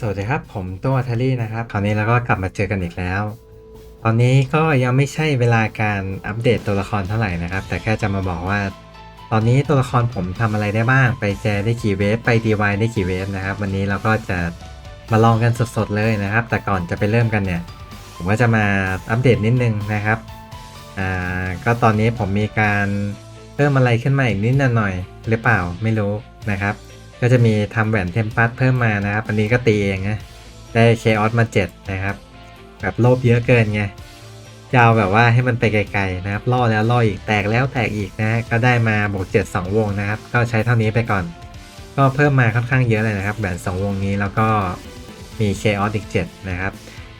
สวัสดีครับ ผมตัวทัลลี่นะครับคราวนี้เราก็กลับมาเจอกันอีกแล้ว ตอนนี้ก็ยังไม่ใช่เวลาการอัปเดตตัวละครเท่าไหร่นะครับ แต่แค่จะมาบอกว่า ตอนนี้ตัวละครผมทำอะไรได้บ้าง ไปแจได้กี่เวฟไปดีวได้กี่เวฟนะครับ วันนี้เราก็จะมาลองกันสดๆเลยนะครับ แต่ก่อนจะไปเริ่มกันเนี่ย ผมก็จะมาอัปเดตนิดนึงนะครับอ่าก็ตอนนี้ผมมีการเพิ่มอะไรขึ้นมาอีกนิดหน่อยหรือเปล่าไม่รู้นะครับ ก็จะมีทำแหวนเทมปัสเพิ่มมานะครับ อันนี้ก็ตีเองนะ ได้เคออสมา 7 นะครับ แบบโลภเยอะเกินไงจะเอาแบบว่าให้มันไปไกลๆนะครับ ล่อแล้วล่ออีก แตกแล้วแตกอีกนะ ก็ได้มาบวก7 2 วงนะครับ ก็ใช้เท่านี้ไปก่อน ก็เพิ่มมาค่อนข้างเยอะเลยนะครับแหวน2วงนี้แล้วก็มีเคออสอีก 7 นะครับ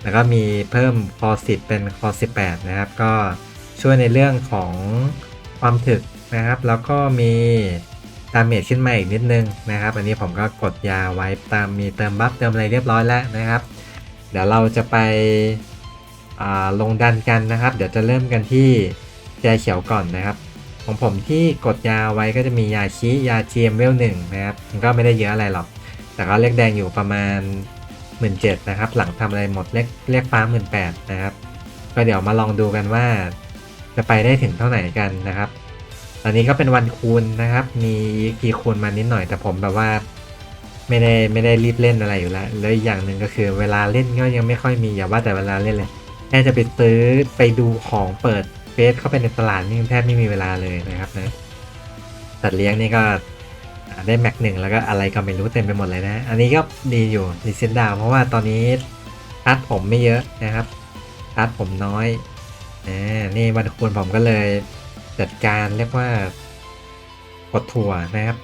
แล้วก็มีเพิ่มคอ10 เป็นคอ18 นะครับ ก็ช่วยในเรื่องของความถึกนะครับ แล้วก็มี ดาเมจขึ้นมาอีกนิดนึงนะครับ อันนี้ผมก็กดยาไว้ตามมีเติมบัฟเติมอะไรเรียบร้อยแล้วนะครับ เดี๋ยวเราจะไปลงดันกันนะครับ เดี๋ยวจะเริ่มกันที่แจเขียวก่อนนะครับ ของผมที่กดยาไว้ก็จะมียาชียา GM เวลหนึ่งนะครับมันก็ไม่ได้เยอะอะไรหรอก แต่ก็เลขแดงอยู่ประมาณ 1 7ื่นนะครับ หลังทำอะไรหมดเลขเลขฟ้า 1 8ื่นนะครับ ก็เดี๋ยวมาลองดูกันว่าจะไปได้ถึงเท่าไหร่กันนะครับ อนนี้ก็เป็นวันคูณนะครับ มีกีคูณมานิดหน่อย แต่ผมแบบว่า ไม่ได้ไม่ได้รีบเล่นอะไรอยู่แล้วแล้วอย่างหนึ่งก็คือเวลาเล่นก็ยังไม่ค่อยมีอย่าว่าแต่เวลาเล่นเลยแค่จะไปซื้อไปดูของเปิดเฟซเข้าไปในตลาดนี่แทบไม่มีเวลาเลยนะครับนะสัตว์เลี้ยงนี่ก็ได้แม็กหนึ่งแล้วก็อะไรก็ไม่รู้เต็มไปหมดเลยนะ อันนี้ก็ดีอยู่ดีเซนดาวเพราะว่าตอนนี้ทัดผมไม่เยอะนะครับทัดผมน้อยนี่วันคูณผมก็เลย จัดการเรียกว่ากดถั่วนะครับ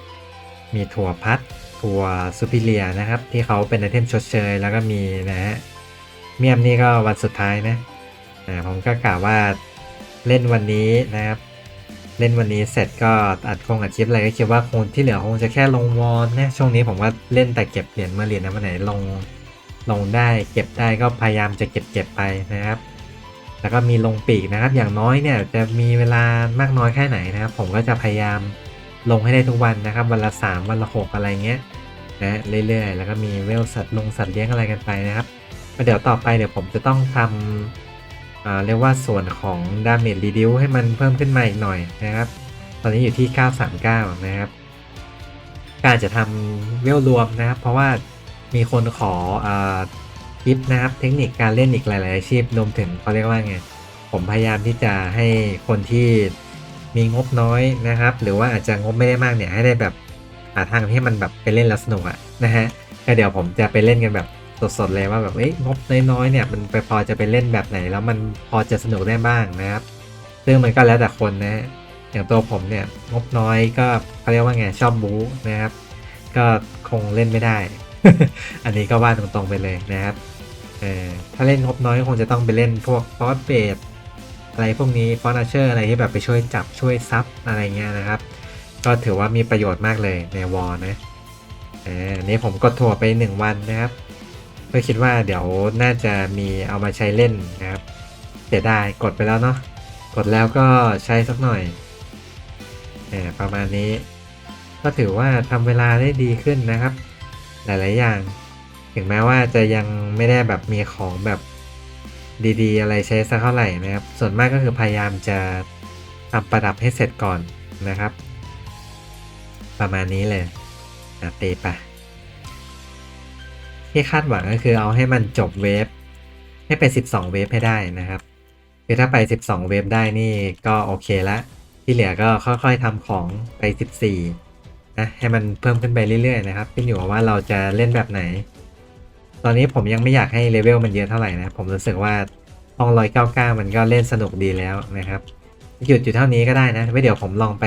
มีถั่วพัดถั่วซูพิเลียนะครับ ที่เขาเป็นไอเทมชดเชย แล้วก็มีนะฮะเมียมนี่ก็วันสุดท้ายนะอ่าผมก็กล่าวว่าเล่นวันนี้นะครับ เล่นวันนี้เสร็จก็อัดคงอัดคลิปอะไรก็คิดว่าคงที่เหลือคงจะแค่ลงวอนนะช่วงนี้ผมว่าเล่นแต่เก็บเหรียญเมื่อเหรียญนะวันไหนลงลงได้เก็บได้ก็พยายามจะเก็บเก็บไปนะครับ แล้วก็มีลงปีกนะครับ อย่างน้อยเนี่ยจะมีเวลามากน้อยแค่ไหนนะครับ ผมก็จะพยายามลงให้ได้ทุกวันนะครับ วันละ 3 วันละ 6 อะไรเงี้ยนะเรื่อยๆ แล้วก็มีเวลสัตว์ลงสัตว์เลี้ยงอะไรกันไปนะครับเดี๋ยวต่อไปเดี๋ยวผมจะต้องทำอ่าเรียกว่าส่วนของดาเมจรีดิวให้มันเพิ่มขึ้นมาอีกหน่อยนะครับ ตอนนี้อยู่ที่ 939 นะครับกาจจะทำเวลรวมนะครับ เพราะว่ามีคนขออ่าทิปนะครับเทคนิคการเล่นอีกหลาย ๆ อาชีพรวมถึงเขาเรียกว่าไงผมพยายามที่จะให้คนที่มีงบน้อยนะครับ หรือว่าอาจจะงบไม่ได้มากเนี่ยให้ได้แบบหาทางที่มันแบบไปเล่นแล้วสนุกอะนะฮะก็เดี๋ยวผมจะไปเล่นกันแบบสดๆเลยว่าแบบเอ้ยงบน้อยๆเนี่ยมันไปพอจะไปเล่นแบบไหน แล้วมันพอจะสนุกได้บ้างนะครับซึ่งมันก็แล้วแต่คนนะฮะอย่างตัวผมเนี่ยงบน้อยก็เขาเรียกว่าไงชอบบู๊นะครับ ก็คงเล่นไม่ได้ อันนี้ก็ว่าตรงๆไปเลยนะครับ เออถ้าเล่นงบน้อยคงจะต้องไปเล่นพวกฟอสเบดอะไรพวกนี้ฟอสเชอร์อะไรที่แบบไปช่วยจับช่วยซับอะไรเงี้ยนะครับ ก็ถือว่ามีประโยชน์มากเลยในวอลนะเอออันนี้ผมกดถั่วไป 1 วันนะครับก็คิดว่าเดี๋ยวน่าจะมีเอามาใช้เล่นนะครับเสียดายกดไปแล้วเนาะกดแล้วก็ใช้สักหน่อยเออประมาณนี้ ก็ถือว่าทำเวลาได้ดีขึ้นนะครับ หลาย ๆ อย่าง ถึงแม้ว่าจะยังไม่ได้แบบมีของแบบดีๆ อะไรใช้สักเท่าไหร่นะครับ ส่วนมากก็คือพยายามจะทำประดับให้เสร็จก่อนนะครับ ประมาณนี้เลยนะเตะไปะที่คาดหวังก็คือเอาให้มันจบเวฟให้ไป 12 เวฟให้ได้นะครับคือถ้าไป 12 เวฟได้นี่ก็โอเคละ ที่เหลือก็ค่อยๆทำของไป 14นะให้มันเพิ่มขึ้นไปเรื่อยๆนะครับขึ้นอยู่ว่าเราจะเล่นแบบไหน ตอนนี้ผมยังไม่อยากให้เลเวลมันเยอะเท่าไหร่นะ ผมรู้สึกว่าห้องร้อยเก้าเก้ามันก็เล่นสนุกดีแล้วนะครับหยุดอยู่เท่านี้ก็ได้นะไว้เดี๋ยวผมลองไป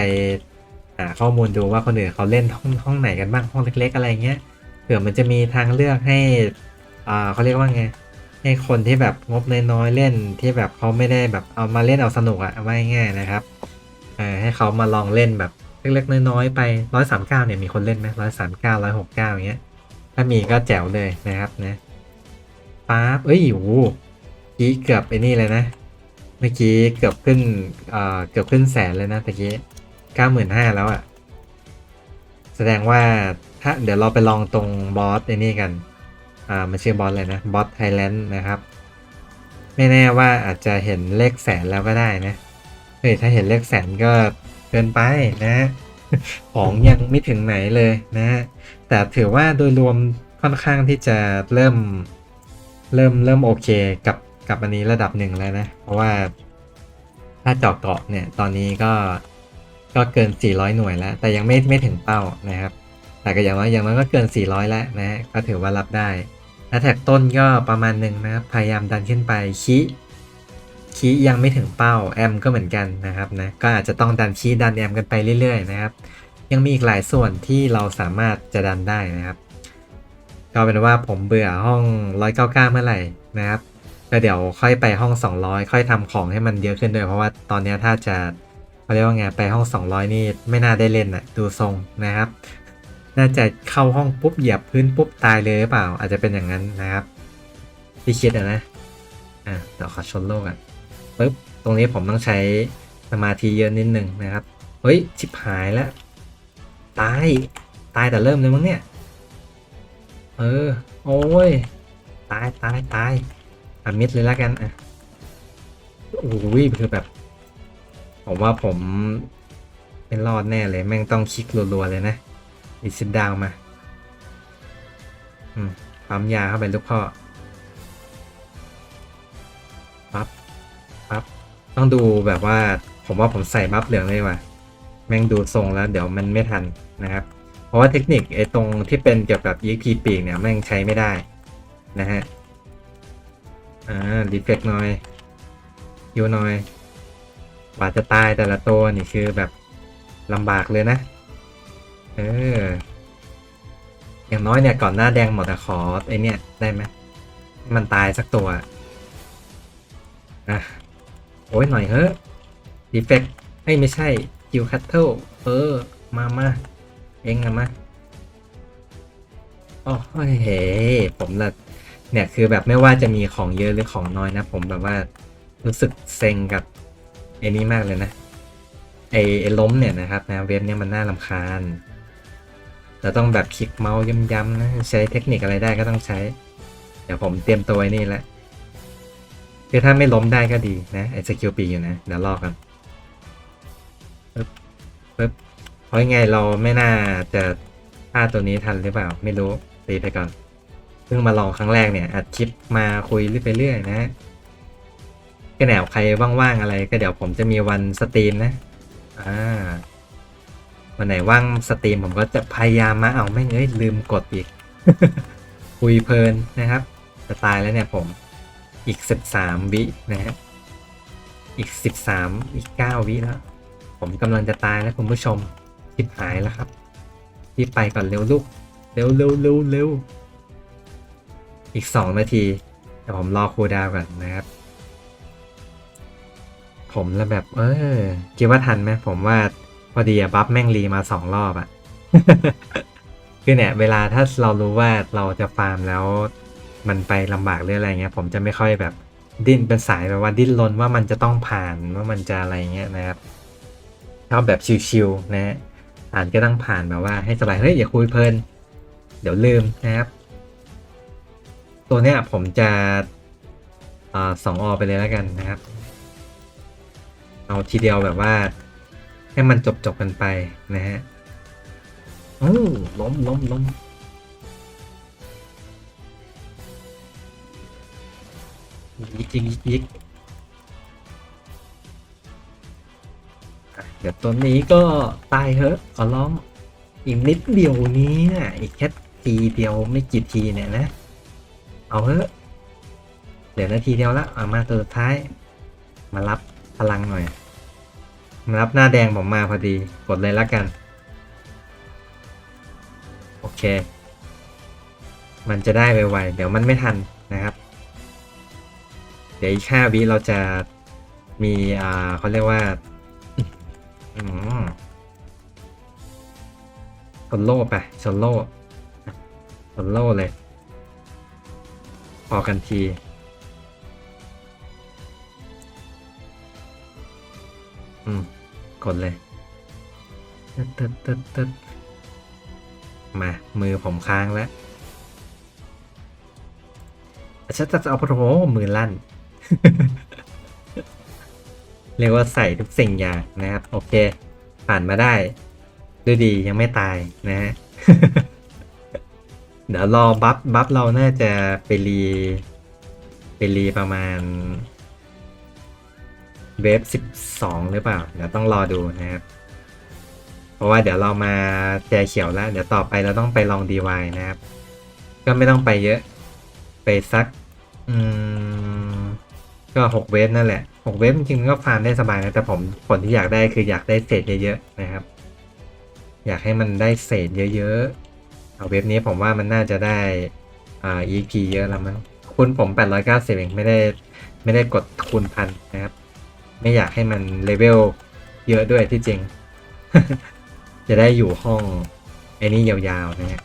หาข้อมูลดูว่าคนอื่นเขาเล่นห้องห้องไหนกันบ้างห้องเล็ก ๆ อะไรเงี้ยเผื่อมันจะมีทางเลือกให้อ่าเขาเรียกว่าไงให้คนที่แบบงบน้อยๆเล่นที่แบบเขาไม่ได้แบบเอามาเล่นเอาสนุกอะว่าง่ายนะครับอ่าให้เขามาลองเล่นแบบเล็กๆน้อยๆไปร้อยสามเก้าเนี่ยมีคนเล่นไหมร้อยสามเก้าร้อยหกเก้าอย่างเงี้ย ถ้ามีก็แจ๋วเลยนะครับนะป๊าบเอ้ยโอ้กี้เกือบไอ้นี่เลยนะ เมื่อกี้เกือบขึ้นเอ่อเกือบขึ้นแสนเลยนะตะกี้เก้าหมื่นห้าแล้วอะ่ะ แสดงว่าถ้าเดี๋ยวเราไปลองตรงบอสไอ้นี่กัน อ่ามันชื่อบอสเลยนะบอสไทยแลนด์นะครับ ไม่แน่ว่าอาจจะเห็นเลขแสนแล้วก็ได้นะเฮ้ยถ้าเห็นเลขแสนก็เกินไปนะ ของยังไม่ถึงไหนเลยนะ แต่ถือว่าโดยรวมค่อนข้างที่จะเริ่มเริ่มเริ่มโอเคกับกับอันนี้ระดับหนึ่งแล้วนะ เพราะว่าถ้าเจาะเกาะเนี่ยตอนนี้ก็ก็เกิน 400 หน่วยแล้ว แต่ยังไม่ไม่ถึงเป้านะครับ แต่ก็อย่างน้อยอย่างน้อยก็เกิน 400 แล้วนะก็ถือว่ารับได้แล้วแท็กต้นก็ประมาณหนึ่งนะครับพยายามดันขึ้นไปคีคียังไม่ถึงเป้าแอมก็เหมือนกันนะครับนะก็อาจจะต้องดันคีดันแอมกันไปเรื่อยๆนะครับ ยังมีอีกหลายส่วนที่เราสามารถจะดันได้นะครับ ก็เป็นว่าผมเบื่อห้อง 199 เมื่อไหร่นะครับก็เดี๋ยวค่อยไปห้อง 200 ค่อยทำของให้มันเยอะขึ้นด้วยเพราะว่าตอนนี้ถ้าจะเขาเรียกว่าไงไปห้อง 200 นี่ไม่น่าได้เล่นอะดูทรงนะครับ น่าจะเข้าห้องปุ๊บเหยียบพื้นปุ๊บตายเลยหรือเปล่า อาจจะเป็นอย่างนั้นนะครับพี่คิดอะนะอะเดี๋ยวขอชนโลกอะปึ๊บตรงนี้ผมต้องใช้สมาธิเยอะนิดนึงนะครับ เฮ้ยชิบหายแล้ว ตาย ตายแต่เริ่มเลยมั้งเนี่ย เออ โอ้ย ตายตายตายอามิดเลยแล้วกันอะโอ้ยคือแบบ ผมว่าผมเป็นรอดแน่เลย แม่งต้องคลิกรัวๆเลยนะอีซิดดาวมา อืมปั๊มยาเข้าไปลูกพ่อปั๊บปั๊บต้องดูแบบว่า ผมว่าผมใส่บัฟเหลืองเลยว่ะ แม่งดูทรงแล้วเดี๋ยวมันไม่ทันนะครับ เพราะว่าเทคนิคไอ้ตรงที่เป็นเกี่ยวกับ EXP ปีกเนี่ยแม่งใช้ไม่ได้นะฮะ อ่าดีเฟกหน่อยยูหน่อยกว่าจะตายแต่ละตัวนี่คือแบบลำบากเลยนะ เออ อย่างน้อยเนี่ยก่อนหน้าแดงหมดอะขอไอเนี่ยได้ไหมมันตายสักตัวอะโอ้ยหน่อยเฮ้ดีเฟกไอ้ยไม่ใช่ คิวคัตเทิลเออ มามาเองอะมาอ๋อเฮ้ผมละเนี่ยคือแบบไม่ว่าจะมีของเยอะหรือของน้อยนะ ผมแบบว่ารู้สึกเซ็งกับไอ้นี้มากเลยนะไอ้ไอ้ล้มเนี่ยนะครับนะเว็บเนี่ยมันน่ารำคาญเราต้องแบบคลิกเมาส์ย้ำๆนะใช้เทคนิคอะไรได้ก็ต้องใช้ เดี๋ยวผมเตรียมตัวไว้นี่แหละคือถ้าไม่ล้มได้ก็ดีนะไอ้สกิลปีอยู่นะเดี๋ยวลอกกัน เพราะยังไงเราไม่น่าจะพลาตัวนี้ทันหรือเปล่า ไม่รู้ตีไปก่อน เพิ่งมาลองครั้งแรกเนี่ยอัดคลิปมาคุยรไปเรื่อยนะก็แนวใครว่างๆอะไรก็เดี๋ยวผมจะมีวันสตรีมนะ อ่า วันไหนว่างสตรีมผมก็จะพยายามมาเอาไม่เอ้ยลืมกดอีก คุยเพลินนะครับ จะตายแล้วเนี่ยผมอีก 13 วินะฮะ อีก 13 อีก 9 วิแล้ว ผมกำลังจะตายแล้วคุณผู้ชมทิบหายแล้วครับรีบไปก่อนเร็วลูก เร็วเร็วเร็วเร็วอีก 2 นาทีเดี๋ยวผมรอครูดาวก่อนนะครับ ผมแล้วแบบ เออคิดว่าทันไหมผมว่าพอดีอะบัฟแม่งรีมาสองรอบอะคือเนี่ย เวลาถ้าเรารู้ว่าเราจะฟาร์มแล้ว มันไปลำบากหรืออะไรเงี้ย ผมจะไม่ค่อยแบบดิ้นเป็นสายแบบว่าดิ้นรนว่ามันจะต้องผ่านว่ามันจะอะไรเงี้ยนะครับ อบแบบชิวๆนะฮะอ่านก็ต้องผ่านแบบว่าให้สบายเฮ้ยอย่าคุยเพลิน เดี๋ยวลืมนะครับ ตัวเนี้ยผมจะอ่าสองอไปเลยแล้วกันนะครับ เอาทีเดียวแบบว่า ให้มันจบจบกันไปนะฮะโอ้ล้มล้มล้มยิกยิกยิก เดี๋ยวตัวนี้ก็ตายเหอะขอร้องอีกนิดเดียวนี้นะอีกแค่ทีเดียวไม่กี่ทีเนี่ยนะ เอาเถอะเดี๋ยวนาทีเดียวละเอามาตัวสุดท้าย มารับพลังหน่อย มารับหน้าแดงผมมาพอดีกดเลยละกัน โอเค มันจะได้ไวๆเดี๋ยวมันไม่ทันนะครับ เดี๋ยวอีกห้าวิเราจะมีอ่าเขาเรียกว่า ชนโล่ไปชนโล่ชนโล่เลย พอกันทีอืมกดเลยตึ๊ดตึ๊ดตึ๊ดตึ๊ดมา มือผมค้างแล้วฉันจะเอาโอ้โหมือลั่น เรียกว่าใส่ทุกสิ่งอย่างนะครับ โอเค ผ่านมาได้ด้วยดียังไม่ตายนะฮะเดี๋ยวรอบัฟบัฟเราน่าจะไปรีไปรีประมาณ เวฟสิบสองหรือเปล่า เดี๋ยวต้องรอดูนะครับ เพราะว่าเดี๋ยวเรามาแจเขียวแล้ว เดี๋ยวต่อไปเราต้องไปลองดีวายนะครับ ก็ไม่ต้องไปเยอะ ไปสัก อืม ก็หกเวฟนั่นแหละ หกเวฟจริงๆก็ฟาร์มได้สบายนะแต่ผมผลที่อยากได้คืออยากได้เศษเยอะๆนะครับ อยากให้มันได้เศษเยอะๆเอาเว็บนี้ผมว่ามันน่าจะได้อ่า EP เยอะแล้วมั้งคุณผม 890เองไม่ได้ไม่ได้กดคูณพันนะครับ ไม่อยากให้มันเลเวลเยอะด้วยที่จริง จะได้อยู่ห้องไอ้นี่ยาวๆนะฮะ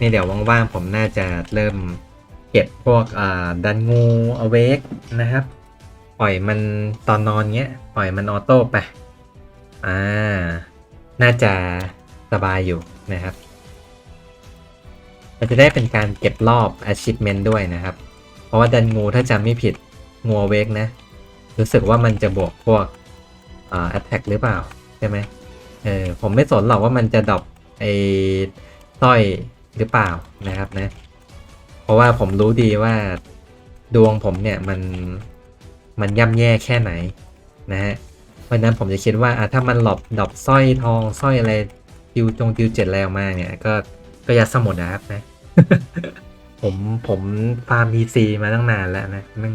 นี่เดี๋ยวว่างๆผมน่าจะเริ่ม เก็บพวกอ่าดันงูเอาเวกนะครับ ปล่อยมันตอนนอนเงี้ย ปล่อยมันออโต้ไป อ่า น่าจะสบายอยู่นะครับมันจะได้เป็นการเก็บรอบ achievement ด้วยนะครับ เพราะว่าดันงูถ้าจำไม่ผิดงูเวกนะ รู้สึกว่ามันจะบวกพวกอ่า attack หรือเปล่า ใช่ไหมเออผมไม่สนหรอกว่ามันจะดรอปไอ้สร้อยหรือเปล่านะครับนะ เพราะว่าผมรู้ดีว่าดวงผมเนี่ยมันมันย่ำแย่แค่ไหนนะฮะเพราะนั้นผมจะคิดว่าอะถ้ามันหลบดอปสร้อยทองสร้อยอะไรติวจงติวเจ็ดอะไรออกมาเนี่ย ก็ก็ยัดสมุดนะครับนะ ผมผมฟาร์ม PC มาตั้งนานแล้วนะมัน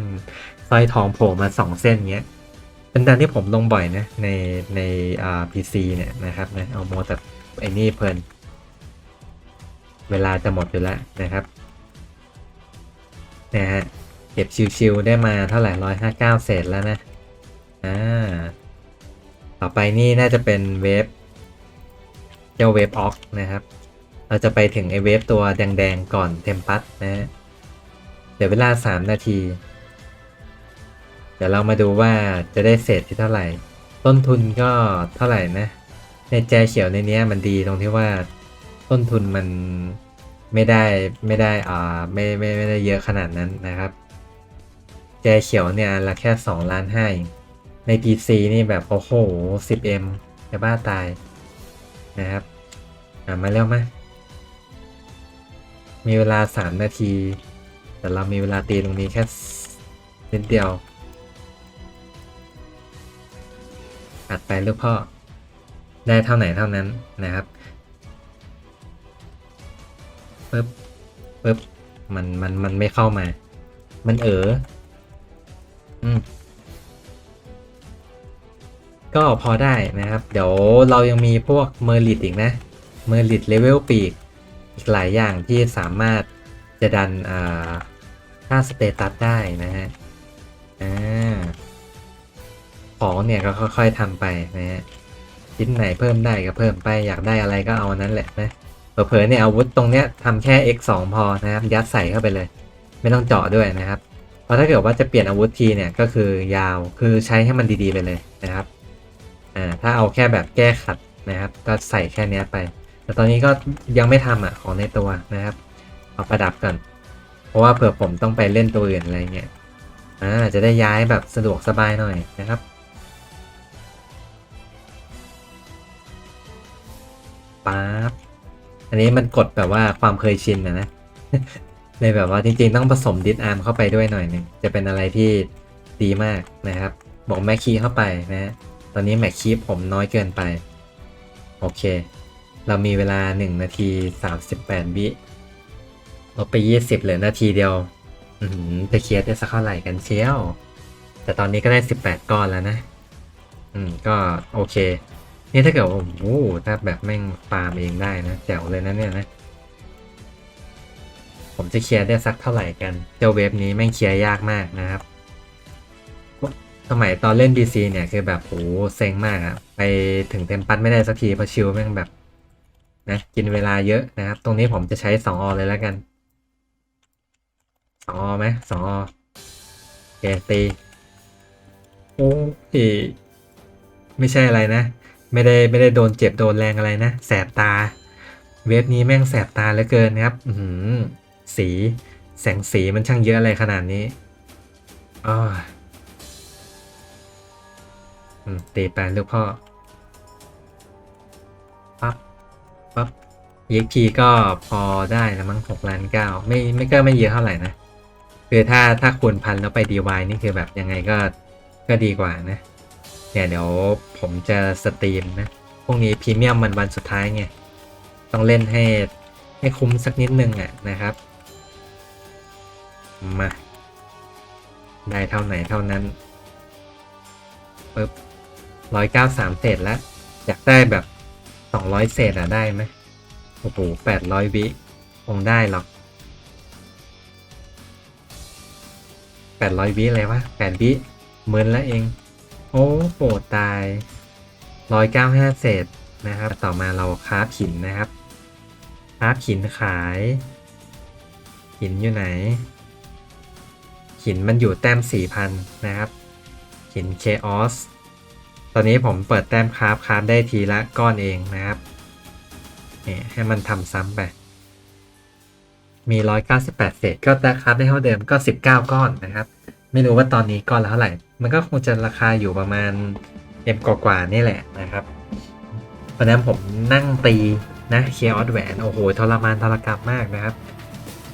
สร้อยทองโผล่มาสองเส้นเงี้ยเป็นดันที่ผมลงบ่อยนะ ในในอ่า PC เนี่ยนะครับนะเอาโมแต่ไอ้นี่เพลินเวลาจะหมดอยู่แล้วนะครับ นะฮะเก็บชิวๆได้มาเท่าไหร่ร้อยห้าเก้าเศษแล้วนะอ่าต่อไปนี่น่าจะเป็นเวฟเจ้าเวฟออกนะครับ เราจะไปถึงไอเวฟตัวแดงๆก่อนเทมปัสนะฮะเดี๋ยวเวลา 3 นาที เดี๋ยวเรามาดูว่าจะได้เศษที่เท่าไหร่ ต้นทุนก็เท่าไหร่นะ ในแจเขียวในเนี้ยมันดีตรงที่ว่าต้นทุนมัน ไม่ได้ไม่ได้อ่าไม่ไม่ไม่ได้เยอะขนาดนั้นนะครับ แจเขียวเนี่ยละแค่2ล้านห้าใน PC นี่แบบโอ้โห 10M จะบ้าตายนะครับอะมาเร็วมามีเวลา 3 นาที แต่เรามีเวลาตีตรงนี้แค่นิดเดียวอัดไปลูกพ่อ ได้เท่าไหนเท่านั้นนะครับ ปึ๊บปึ๊บมันมันมันไม่เข้ามา มันเอออืมก็พอได้นะครับ เดี๋ยวเรายังมีพวกเมอร์ลิตอีกนะ เมอร์ลิตเลเวลปีก อีกหลายอย่างที่สามารถจะดันอ่าค่าสเตตัสได้นะฮะอ่าของเนี่ยก็ค่อยๆทำไปนะฮะชิ้นไหนเพิ่มได้ก็เพิ่มไปอยากได้อะไรก็เอานั้นแหละนะ เผลอๆเนี่ยอาวุธตรงเนี้ยทำแค่ x 2 พอนะครับ ยัดใส่เข้าไปเลย ไม่ต้องเจาะด้วยนะครับ เพราะถ้าเกิดว่าจะเปลี่ยนอาวุธทีเนี่ยก็คือยาวคือใช้ให้มันดีๆไปเลยนะครับอ่าถ้าเอาแค่แบบแก้ขัดนะครับ ก็ใส่แค่เนี้ยไป แต่ตอนนี้ก็ยังไม่ทำอะของในตัวนะครับ เอาประดับก่อน เพราะว่าเผื่อผมต้องไปเล่นตัวอื่นอะไรเงี้ยอ่าจะได้ย้ายแบบสะดวกสบายหน่อยนะครับป๊าบ อันนี้มันกดแบบว่าความเคยชินนะนะเลยแบบว่าจริงๆต้องผสมดิสอาร์มเข้าไปด้วยหน่อยหนึงจะเป็นอะไรที่ดีมากนะครับ บอกแม็กคีเข้าไปนะ ตอนนี้แม็กคีผมน้อยเกินไป โอเค เรามีเวลา 1 นาที 38 วิลดไป 20เหลือนาทีเดียวจะเคลียร์ได้สักเท่าไหร่กันเชียว แต่ตอนนี้ก็ได้ 18 ก้อนแล้วนะ อืม ก็โอเค นี่ถ้าเกิดว่าโอ้โหถ้าแบบแม่งฟาร์มเองได้นะแจ๋วเลยนะเนี่ยนะ ผมจะเคลียร์ได้สักเท่าไหร่กัน เจ้าเวฟนี้แม่งเคลียร์ยากมากนะครับ สมัยตอนเล่น DC เนี่ยคือแบบโหเซ็งมากอะไปถึงเต็มปัดไม่ได้สักทีเพราะชิลแม่งแบบนะกินเวลาเยอะนะครับ ตรงนี้ผมจะใช้2ออเลยแล้วกัน2ออไหมสองอเกตีโอ้ยไม่ใช่อะไรนะ ไม่ได้ไม่ได้โดนเจ็บโดนแรงอะไรนะ แสบตา เว็บนี้แม่งแสบตาเหลือเกินนะครับอืสีแสงสีมันช่างเยอะอะไรขนาดนี้ออืมตีไปลูกพ่อ ปั๊บ ปั๊บ EXP ก็พอได้แล้วมั้งหกล้านเก้าไม่ไม่ก็ไม่เยอะเท่าไหร่นะคือถ้าถ้าคูณพันแล้วไป DY นี่คือแบบยังไงก็ก็ดีกว่านะ เนี่ยเดี๋ยวผมจะสตรีมนะพรุ่งนี้พรีเมียมมันวันสุดท้ายไง ต้องเล่นให้ให้คุ้มสักนิดนึงอะนะครับ มา ได้เท่าไหนเท่านั้นปึ๊บร้อยเก้าสามเศษแล้ว อยากได้แบบสองร้อยเศษอะได้ไหมโอ้โหแปดร้อยวิคงได้หรอกแปดร้อยวิอะไรวะแปดวิเมือนแล้วเอง อ้โหตายร้อยเก้าห้าเศษนะครับ ต่อมาเราค้าฟหินนะครับค้าฟหินขาย หินอยู่ไหน หินมันอยู่แต้มสี่พันนะครับ หินเคออสตอนนี้ผมเปิดแต้มคราฟคราฟได้ทีละก้อนเองนะครับเนี่ยให้มันทำซ้ำไป มี 198 เศษ ก็ได้คราฟได้เท่าเดิมก็ 19 ก้อนนะครับ ไม่รู้ว่าตอนนี้ก้อนละเท่าไหร่ มันก็คงจะราคาอยู่ประมาณเอ็มกว่าๆนี่แหละนะครับเพราะฉะนั้นผมนั่งตีนะเคออสแหวนโอ้โหทรมานทรกรรมมากนะครับ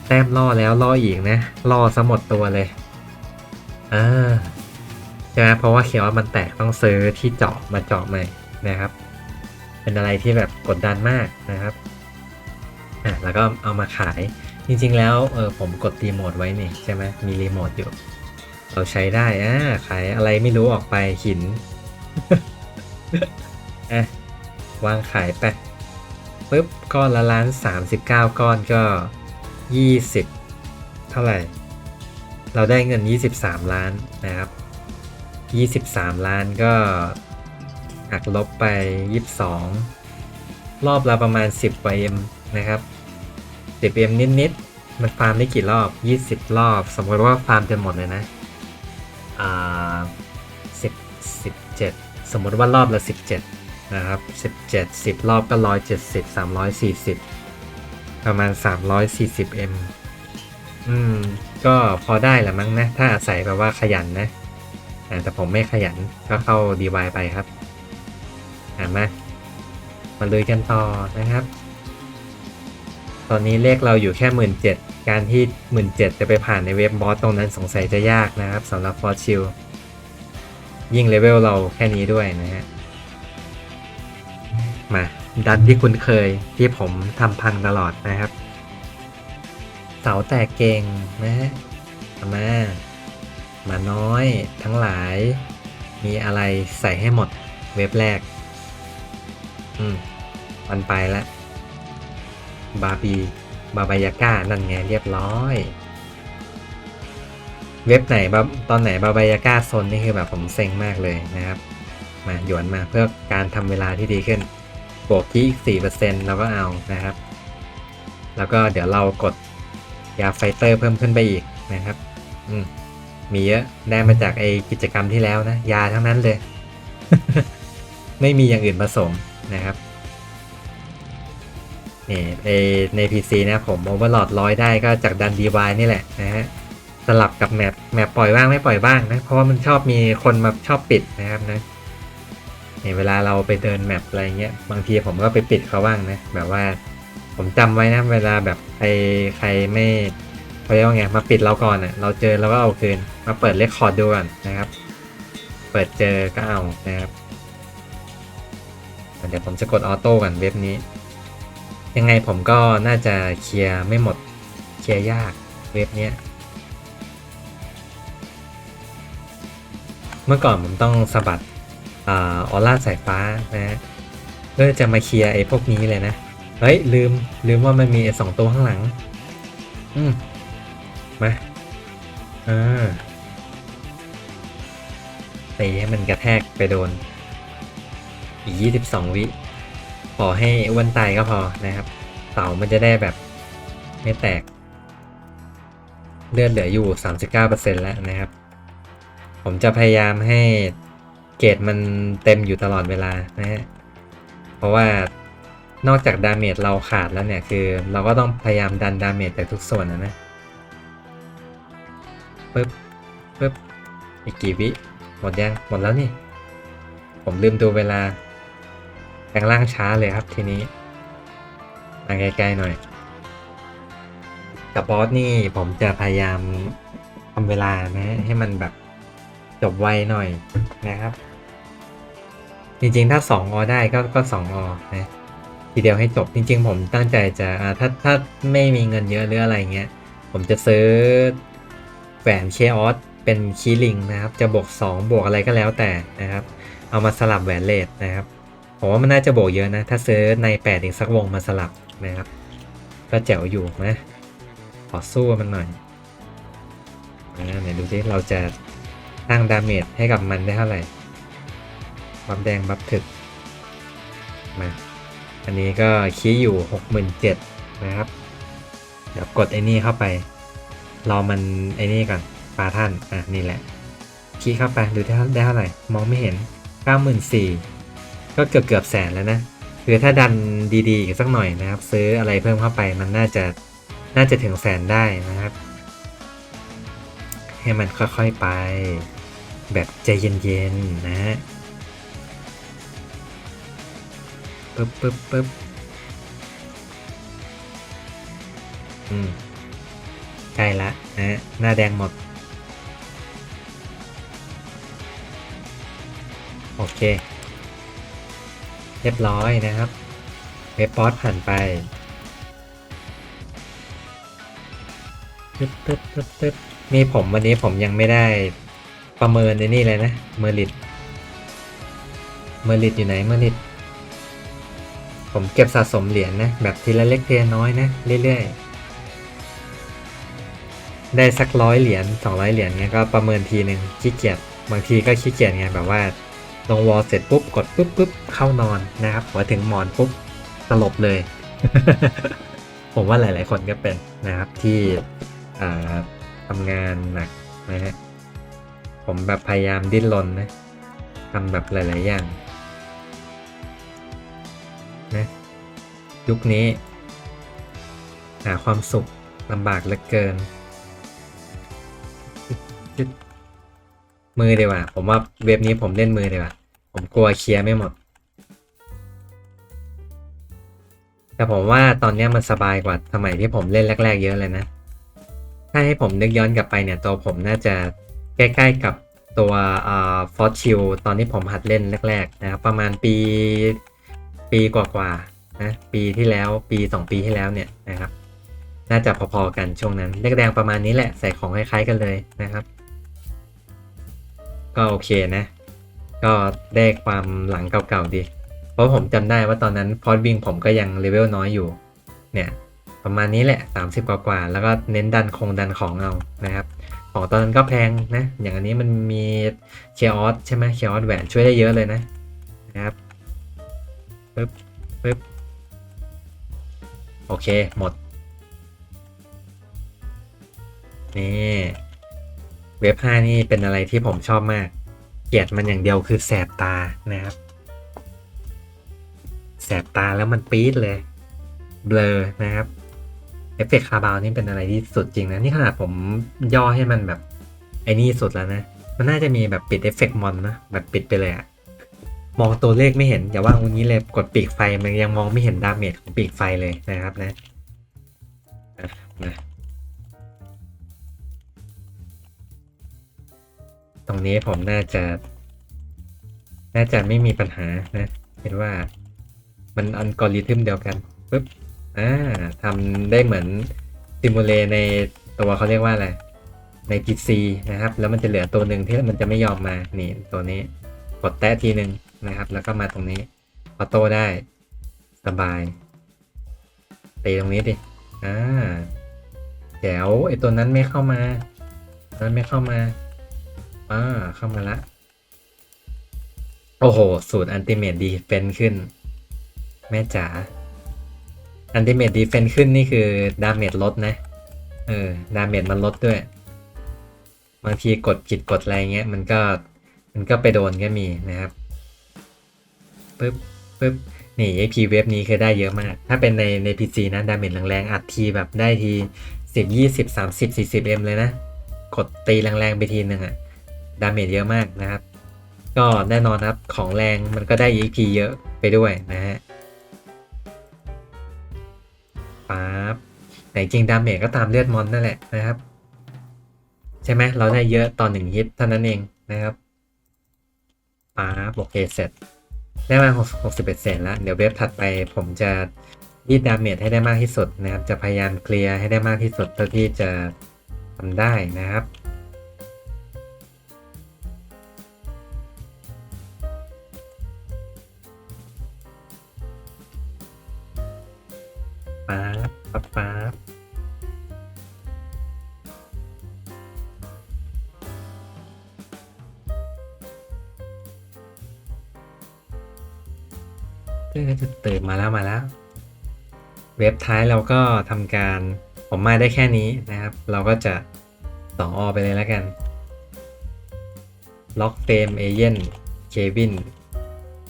แต้มล่อแล้วล่ออีกนะล่อซะหมดตัวเลยอ่าใช่ไหมเพราะว่าเคออสมันแตกต้องซื้อที่เจาะมาเจาะใหม่นะครับ เป็นอะไรที่แบบกดดันมากนะครับอะแล้วก็เอามาขายจริงๆแล้วเออผมกดรีโมทไว้นี่ใช่ไหมมีรีโมทอยู่ เราใช้ได้อ่าขายอะไรไม่รู้ออกไปหินอะวางขายไปปุ๊บก้อนละล้านสามสิบเก้าก้อนก็ยี่สิบเท่าไหร่ เราได้เงินยี่สิบสามล้านนะครับยี่สิบสามล้านก็หักลบไปยี่สิบสองรอบละประมาณสิบกว่าเอ็มนะครับสิบเอ็มนิดๆมันฟาร์มได้กี่รอบ 20 รอบ สมมติว่าฟาร์มจนหมดเลยนะ 17 สมมติว่ารอบละ 17 นะครับ 17 10 รอบก็ 170 340 ประมาณ 340 m อืม ก็พอได้ละมั้งนะ ถ้าอาศัยแบบว่าขยันนะ แต่ผมไม่ขยันก็เข้า DY ไปครับอ่ามามาลยกันต่อนะครับ ตอนนี้เลขเราอยู่แค่หมื่นการที่หมื่นจะไปผ่านในเว็บบอสตรงนั้นสงสัยจะยากนะครับสำหรับฟอร์ชิล ยิ่งเลเวลเราแค่นี้ด้วยนะฮะ มาดันที่คุณเคยที่ผมทำพังตลอดนะครับ เสาแตกเก่งนะฮะเอามามาน้อยทั้งหลาย มีอะไรใส่ให้หมดเว็บแรก อืมมันไปล้วบาบี บาบายาก้า นั่นไงเรียบร้อย เว็บไหนบตอนไหนบาบายาก้าโซนนี่คือแบบผมเซ็งมากเลยนะครับ มาหยวนมาเพื่อการทำเวลาที่ดีขึ้น บวกที่อีกสี่เปอร์เซ็นต์เราก็เอานะครับ แล้วก็เดี๋ยวเรากดยาไฟเตอร์เพิ่มขึ้นไปอีกนะครับ อืมมีเยอะได้มาจากไอกิจกรรมที่แล้วนะ ยาทั้งนั้นเลย ไม่มีอย่างอื่นผสมนะครับนี่ในใน PC นะผมโอเวอร์ลอดร้อยได้ก็จากดันดีวายนี่แหละนะฮะ สลับกับแมปแมปปล่อยบ้างไม่ปล่อยบ้างนะ เพราะว่ามันชอบมีคนมาชอบปิดนะครับนะเวลาเราไปเดินแมปอะไรเงี้ยบางทีผมก็ไปปิดเขาบ้างนะแบบว่าผมจำไว้นะเวลาแบบใครใครไม่เขาเรียกว่าไงมาปิดเราก่อนอะเราเจอเราก็เอาคืน มาเปิดเลคคอร์ดดูก่อนนะครับ เปิดเจอก็เอานะครับเดี๋ยวผมจะกดออโต้ก่อนเว็บนี้ ยังไงผมก็น่าจะเคลียร์ไม่หมดเคลียร์ยากเว็บเนี้ย เมื่อก่อนผมต้องสะบัดอ่าอร่าสายฟ้านะเพื่อจะมาเคลียร์ไอ้พวกนี้เลยนะ เฮ้ย ลืม ลืมว่ามันมีสองตัวข้างหลัง อืมมาอ่าตีให้มันกระแทกไปโดน อีก 22 วิขอให้อ้วนตายก็พอนะครับ เสามันจะได้แบบไม่แตก เลือดเหลืออยู่ 39%แล้วนะครับ ผมจะพยายามให้เกรดมันเต็มอยู่ตลอดเวลานะฮะ เพราะว่านอกจากดาเมจเราขาดแล้วเนี่ย คือเราก็ต้องพยายามดันดาเมจจากทุกส่วนนะนะปึ๊บปึ๊บอีกกี่วิ หมดยัง หมดแล้วนี่ ผมลืมดูเวลาแปลงร่างช้าเลยครับทีนี้มาใกล้ๆหน่อย กับบอสนี่ผมจะพยายามทำเวลานะให้มันแบบ จบไวหน่อยนะครับ จริงๆถ้า 2อได้ก็ก็2อนะทีเดียวให้จบจริง ๆ ผมตั้งใจจะถ้าถ้าไม่มีเงินเยอะหรืออะไรเงี้ย ผมจะซื้อแหวนเคออสเป็นคีลิงนะครับ จะบวก 2 บวกอะไรก็แล้วแต่นะครับ เอามาสลับแหวนเลดนะครับผมว่ามันน่าจะบวกเยอะนะ ถ้าซื้อใน8อีกสักวงมาสลับนะครับ ก็แจ๋วอยู่นะขอสู้มันหน่อยนะไหนดูสิเราจะ ตั้งดาเมจให้กับมันได้เท่าไหร่บัฟแดงบัฟถึกมาอันนี้ก็คีย์อยู่ 67,000นะครับ เดี๋ยวกดไอ้นี่เข้าไป รอมันไอ้นี่ก่อนปลาท่าน อะ นี่แหละ คีย์เข้าไปดูได้ได้เท่าไหร่ มองไม่เห็น 94,000ก็เกือบเกือบแสนแล้วนะ คือถ้าดันดีๆอีกสักหน่อยนะครับ ซื้ออะไรเพิ่มเข้าไปมันน่าจะน่าจะถึงแสนได้นะครับ ให้มันค่อยๆไป แบบใจเย็นๆนะฮะปึ๊บปึ๊บปึ๊บอืมใกล้ละนะฮะหน้าแดงหมด โอเค เรียบร้อยนะครับ เว็บบอสผ่านไปตึ๊บตึ๊บตึ๊บตึ๊บนี่ผมวันนี้ผมยังไม่ได้ ประเมินในนี่เลยนะ เมอร์ลิตเมอร์ลิตอยู่ไหนเมอร์ลิตผมเก็บสะสมเหรียญนะ แบบทีละเล็กทีละน้อยนะ เรื่อยๆ ได้สักร้อยเหรียญสองร้อยเหรียญเงี้ยก็ประเมินทีหนึ่งขี้เกียจบางทีก็ขี้เกียจไงแบบว่า ลงวอลเสร็จปุ๊บกดปุ๊บปุ๊บเข้านอนนะครับพอถึงหมอนปุ๊บสลบเลย ผมว่าหลายๆคนก็เป็นนะครับที่ทำงานหนักนะฮะ ผมแบบพยายามดิ้นรนนะทำแบบหลาย ๆ อย่างนะยุคนี้ หาความสุขลำบากเหลือเกิน มือดีกว่า ผมว่าเว็บนี้ผมเล่นมือดีกว่า ผมกลัวเคลียร์ไม่หมด แต่ผมว่าตอนนี้มันสบายกว่าสมัยที่ผมเล่นแรก ๆ เยอะเลยนะ ถ้าให้ผมนึกย้อนกลับไปเนี่ย ตัวผมน่าจะ ใกล้ๆกับตัวอ่าฟอสชิลตอนที่ผมหัดเล่นแรกๆนะครับประมาณปีปีกว่าๆนะปีที่แล้วปี 2 ปีที่แล้วเนี่ยนะครับ น่าจะพอๆกันช่วงนั้นเลขแดงประมาณนี้แหละใส่ของคล้ายๆกันเลยนะครับ ก็โอเคนะ ก็ได้ความหลังเก่าๆดี เพราะผมจำได้ว่าตอนนั้นพอดวิงผมก็ยังเลเวลน้อยอยู่เนี่ยประมาณนี้แหละ 30 กว่าๆแล้วก็เน้นดันคงดันของเอานะครับ ของตอนนั้นก็แพงนะ อย่างอันนี้มันมีเคออสใช่ไหมเคออสแหวนช่วยได้เยอะเลยนะนะครับปึ๊บปึ๊บโอเค หมด นี่ เว็บ 5 นี่เป็นอะไรที่ผมชอบมาก เกลียดมันอย่างเดียวคือแสบตานะครับ แสบตาแล้วมันปี๊ดเลย เบลอนะครับ เอฟเฟกต์คาบาวนี่เป็นอะไรที่สุดจริงนะ นี่ขนาดผมย่อให้มันแบบ ไอ้นี่สุดแล้วนะ มันน่าจะมีแบบปิดเอฟเฟกต์มอนนะแบบปิดไปเลยอะมองตัวเลขไม่เห็น อย่าว่างูนี้เลยกดปีกไฟมันยังมองไม่เห็นดาเมจของปีกไฟเลยนะครับนะอะตรงนี้ผมน่าจะ น่าจะไม่มีปัญหานะเห็นว่ามันอัลกอริทึมเดียวกันปุ๊บ อ่าทำได้เหมือนซิมูเลในตัวเขาเรียกว่าอะไร ใน PC นะครับ แล้วมันจะเหลือตัวหนึ่งที่มันจะไม่ยอมมา นี่ตัวนี้ กดแตะทีหนึ่งนะครับ แล้วก็มาตรงนี้ออโต้ได้ สบายตีตรงนี้ดิ อ่าแจ๋วไอตัวนั้นไม่เข้ามาตัวนั้นไม่เข้ามา อ่า เข้ามาละ โอ้โห สูตรอันติเม e ดีเฟนขึ้น แม่จ๋า อันติเม e ดีเฟนขึ้นนี่คือดาเมจลดนะ เออ ดาเมจมันลดด้วย บางทีกดผิดกดอะไรเงี้ย มันก็ มันก็ไปโดนก็มีนะครับ ปึ๊บปึ๊บ นี่ AP เว็บนี้คือได้เยอะมาก ถ้าเป็นในใน PC นะ ดาเมจแรงๆ อัดทีแบบได้ที10 20 30 40 M เลยนะ กดตีแรงๆไปทีหนึ่งอะดาเมจเยอะมากนะครับ ก็แน่นอนครับ ของแรงมันก็ได้ EP เยอะไปด้วยนะฮะ ปั๊บแต่จริงดาเมจก็ตามเลือดมอนนั่นแหละนะครับ ใช่ไหมเราได้เยอะตอนหนึ่งฮิตเท่านั้นเองนะครับปั๊บโอเคเสร็จ ได้มา61เซนแล้ว เดี๋ยวเว็บถัดไปผมจะยีดดาเมจให้ได้มากที่สุดนะครับ จะพยายามเคลียร์ให้ได้มากที่สุดเท่าที่จะทำได้นะครับ ว็บท้ายเราก็ทำการผมมาได้แค่นี้นะครับ เราก็จะสออไปเลยแล้วกันล็อกเฟรมเอเย่นเควิน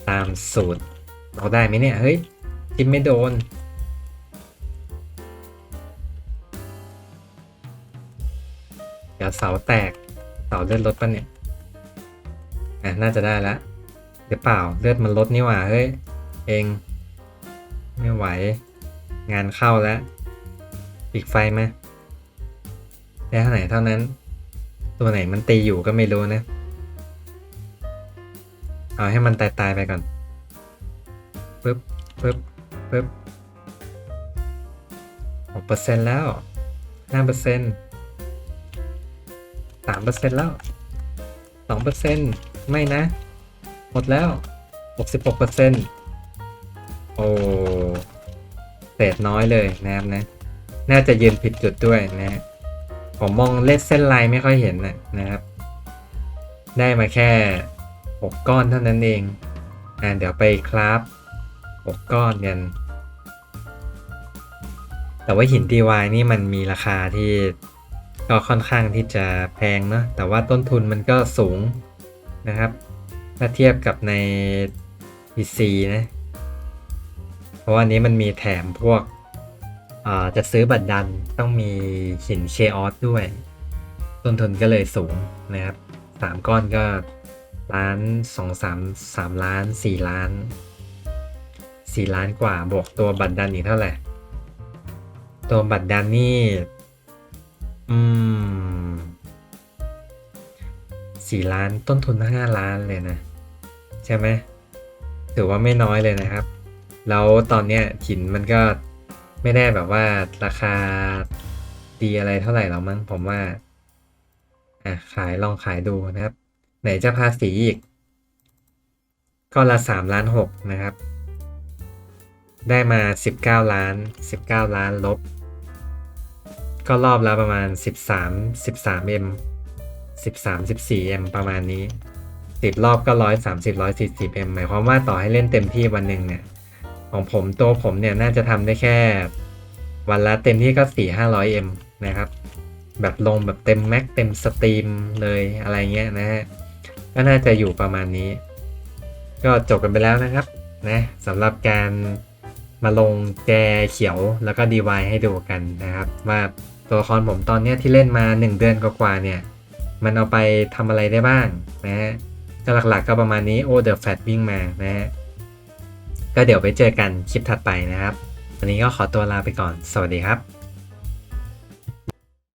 ตามสูตรเราได้ไหมเนี่ย เฮ้ยจิ้มไม่โดน เดี๋ยวเสาแตก เสาเลือดลดปะเนี่ย อะ น่าจะได้แล้วหรือเปล่าเลือดมันลดนี่หว่า เฮ้ย เอง ไม่ไหว งานเข้าแล้วปิดไฟไหมได้เท่าไหร่เท่านั้น ตัวไหนมันตีอยู่ก็ไม่รู้นะ เอาให้มันตายตายไปก่อนปึ๊บปึ๊บปึ๊บหกเปอร์เซ็นต์แล้วห้าเปอร์เซ็นต์สามเปอร์เซ็นต์แล้วสองเปอร์เซ็นต์ไม่นะ หมดแล้วหกสิบหกเปอร์เซ็นต์โอ้ เศษน้อยเลยนะครับนะ น่าจะยืนผิดจุดด้วยนะฮะผมมองเลขเส้นลายไม่ค่อยเห็นนะนะครับ ได้มาแค่หกก้อนเท่านั้นเองอ่าเดี๋ยวไปคราฟหกก้อนกัน แต่ว่าหิน DY นี่มันมีราคาที่ก็ค่อนข้างที่จะแพงเนอะแต่ว่าต้นทุนมันก็สูงนะครับ ถ้าเทียบกับใน PC นะ เพราะว่านี้มันมีแถมพวกจะซื้อบัตรดันต้องมีหินเคออสด้วย ต้นทุนก็เลยสูงนะครับสามก้อนก็ล้านสองสามสามล้านสี่ล้านสี่ล้านกว่าบวกตัวบัตรดันอีกเท่าไหร่ ตัวบัตรดันนี่ อืมสี่ล้านต้นทุนห้าล้านเลยนะ ใช่ไหมถือว่าไม่น้อยเลยนะครับ แล้วตอนเนี้ยหินมันก็ไม่ได้แบบว่าราคาดีอะไรเท่าไหร่หรอกมั้งผมว่า อะขายลองขายดูนะครับ ไหนจะภาษีอีกก็ละสามล้านหกนะครับ ได้มาสิบเก้าล้านสิบเก้าล้านลบ ก็รอบละประมาณ13 13 m 13 14 m ประมาณนี้10รอบก็130 140 m หมายความว่าต่อให้เล่นเต็มที่วันหนึ่งเนี่ย ของผมตัวผมเนี่ยน่าจะทำได้แค่ วันละเต็มที่ก็4 500 m นะครับ แบบลงแบบเต็มแม็กเต็มสตรีมเลยอะไรเงี้ยนะฮะก็น่าจะอยู่ประมาณนี้ ก็จบกันไปแล้วนะครับนะสำหรับการมาลงแจเขียวแล้วก็ดีวให้ดูกันนะครับ ว่าตัวละครผมตอนเนี้ยที่เล่นมา 1 เดือนกว่าๆเนี่ย มันเอาไปทำอะไรได้บ้างนะฮะก็หลักๆก็ประมาณนี้โอ้เดอะแฟตวิ่งมานะฮะ ก็เดี๋ยวไปเจอกันคลิปถัดไปนะครับ วันนี้ก็ขอตัวลาไปก่อน สวัสดีครับ